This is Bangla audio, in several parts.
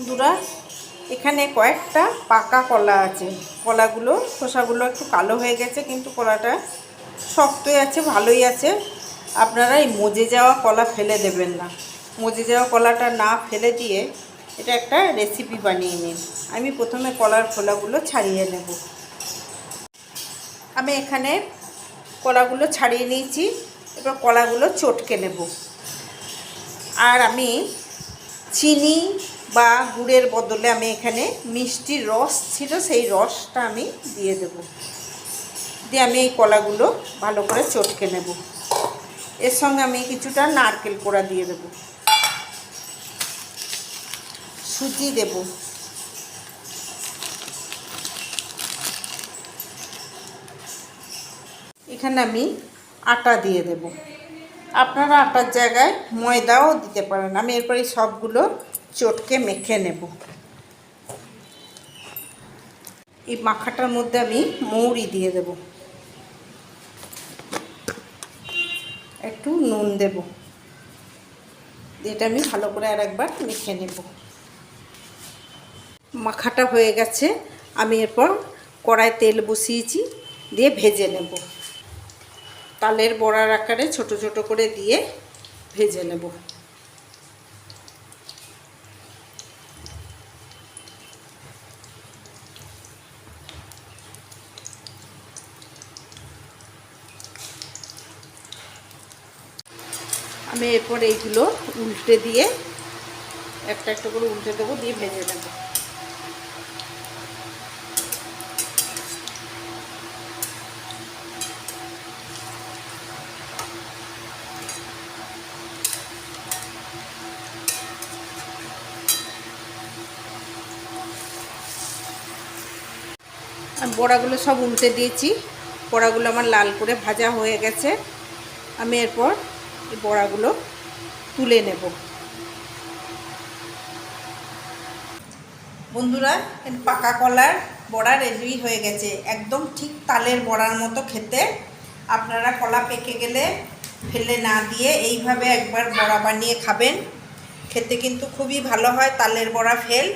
বন্ধুরা, এখানে কয়েকটা পাকা কলা আছে। কলাগুলো, খোসাগুলো একটু কালো হয়ে গেছে, কিন্তু কলাটা শক্তই আছে, ভালোই আছে। আপনারা এই মজে যাওয়া কলা ফেলে দেবেন না। মজে যাওয়া কলাটা না ফেলে দিয়ে এটা একটা রেসিপি বানিয়ে নিন। আমি প্রথমে কলার খোলাগুলো ছাড়িয়ে নেব। আমি এখানে কলাগুলো ছাড়িয়ে নিয়েছি, এবার কলাগুলো চটকে নেব। আর আমি চিনি বা গুড়ের বদলে আমি এখানে মিষ্টির রস ছিল, সেই রসটা আমি দিয়ে দেব। দিয়ে আমি এই কলাগুলো ভালো করে চটকে নেব। এর সঙ্গে আমি কিছুটা নারকেল কোড়া দিয়ে দেব। সুজি দেব। এখানে আমি আটা দিয়ে দেব। আপনারা আটার জায়গায় ময়দাও দিতে পারেন। আমি এরপরে সবগুলো চটকে মেখে নেব। এই মাখাটার মধ্যে আমি মৌরি দিয়ে দেব। একটু নুন দেব। এটা আমি ভালো করে আর একবার মেখে নেব। মাখাটা হয়ে গেছে। আমি এরপর কড়ায় তেল বসিয়েছি, দিয়ে ভেজে নেব। তালের বড়ার আকারে ছোট ছোট করে দিয়ে ভেজে নেব। আমি এরপর এইগুলো উল্টে দিয়ে একটা একটা করে উল্টে দেবো, দিয়ে ভেজে নেব। আমি বড়াগুলো সব উল্টে দিয়েছি। বড়াগুলো আমার লাল করে ভাজা হয়ে গেছে। আমি এরপর এই বড়াগুলো তুলে নেব। বন্ধুরা পাকা কলার বড়া রেডি হয়ে গেছে। একদম ঠিক তালের বড়ার মতো খেতে। আপনারা কলা পেকে গেলে ফেলে না দিয়ে এইভাবে একবার বড়া বানিয়ে খাবেন। খেতে কিন্তু খুবই ভালো হয়, তালের বড়া ফেল।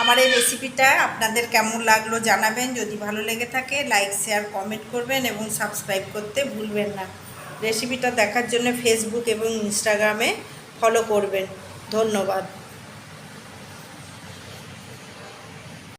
আমার এই রেসিপিটা আপনাদের কেমন লাগল জানাবেন। যদি ভালো লেগে থাকে লাইক শেয়ার কমেন্ট করবেন এবং সাবস্ক্রাইব করতে ভুলবেন না। রেসিপিটা দেখার জন্য ফেসবুক এবং ইনস্টাগ্রামে ফলো করবেন। ধন্যবাদ।